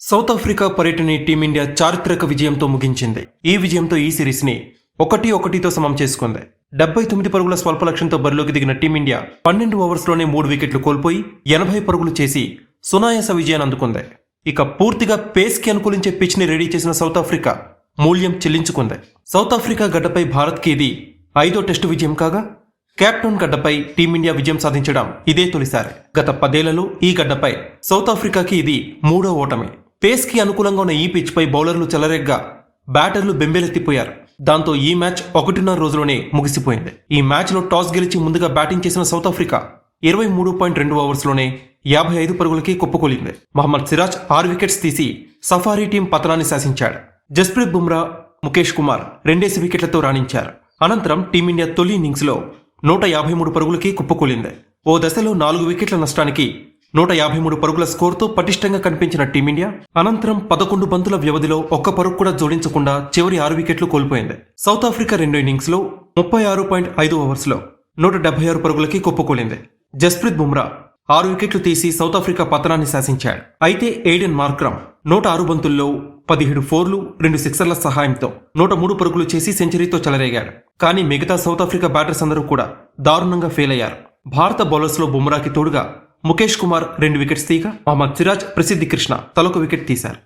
South Africa పర్యటన team India చారిత్రక విజయంతో ముగించింది. ఈ విజయంతో ఈ సిరీస్ని ఒకటి ఒకటితో సమం చేసుకుంది. డెబ్బై తొమ్మిది పరుగుల స్వల్ప లక్ష్యంతో బరిలోకి దిగిన టీమిండియా పన్నెండు ఓవర్స్లోనే మూడు వికెట్లు కోల్పోయి ఎనభై పరుగులు చేసి సునాయాస విజయాన్ని అందుకుంది. ఇక పూర్తిగా పేస్కి అనుకూలించే పిచ్ని రెడీ చేసిన సౌత్ ఆఫ్రికా మూల్యం చెల్లించుకుంది. సౌత్ ఆఫ్రికా గడ్డపై భారత్కి ఇది ఐదో టెస్టు విజయం కాగా కెప్టెన్ గడ్డపై టీమిండియా విజయం సాధించడం ఇదే తొలిసారి. గత పదేళ్ళలో ఈ గడ్డపై సౌత్ ఆఫ్రికాకి ఇది మూడో ఓటమి. పేస్కి అనుకూలంగా ఉన్న ఈ పిచ్పై బౌలర్లు చెలరెగ్గా బ్యాటర్లు బెంబేలెత్తిపోయారు. దాంతో ఈ మ్యాచ్ ఒకటిన్నర రోజులోనే ముగిసిపోయింది. ఈ మ్యాచ్లో టాస్ గెలిచి ముందుగా బ్యాటింగ్ చేసిన సౌత్ ఆఫ్రికా ఇరవై మూడు పాయింట్ రెండు ఓవర్స్లోనే యాభై ఐదు పరుగులకి కుప్పకూలింది. మహమ్మద్ సిరాజ్ ఆరు వికెట్స్ తీసి సఫారీ టీం పతనాన్ని శాసించాడు. జస్ప్రీత్ బుమ్రా ముఖేష్ కుమార్ రెండేసి వికెట్లతో రాణించారు. అనంతరం టీమిండియా తొలి ఇన్నింగ్స్లో నూట యాభై మూడు పరుగులకి కుప్పకూలింది. ఓ దశలో నాలుగు వికెట్ల నష్టానికి నూట యాభై మూడు పరుగుల స్కోర్తో పటిష్టంగా కనిపించిన టీమిండియా అనంతరం పదకొండు బంతుల వ్యవధిలో ఒక్క పరుగు కూడా జోడించకుండా చివరి ఆరు వికెట్లు కోల్పోయింది. సౌత్ ఆఫ్రికా రెండో ఇన్నింగ్స్లో ముప్పై ఆరు పాయింట్ ఐదు ఓవర్స్లో నూట డెబ్బై ఆరు పరుగులకి కుప్పకూలింది జస్ప్రీత్ బుమ్రా ఆరు వికెట్లు తీసి సౌత్ ఆఫ్రికా పతనాన్ని శాసించాడు. అయితే ఎయిడెన్ మార్క్రమ్ నూట ఆరు బంతుల్లో పదిహేడు ఫోర్లు రెండు సిక్సర్ల సహాయంతో నూట మూడు పరుగులు చేసి సెంచరీతో చెలరేగాడు. కానీ మిగతా సౌత్ ఆఫ్రికా బ్యాటర్స్ అందరూ కూడా దారుణంగా ఫెయిల్ అయ్యారు. భారత బౌలర్స్లో బుమ్రాకి తోడుగా ముఖేష్ కుమార్ రెండు వికెట్స్ తీయగా మహమ్మద్ సిరాజ్ ప్రసిద్ధి కృష్ణ తలొక వికెట్ తీశారు.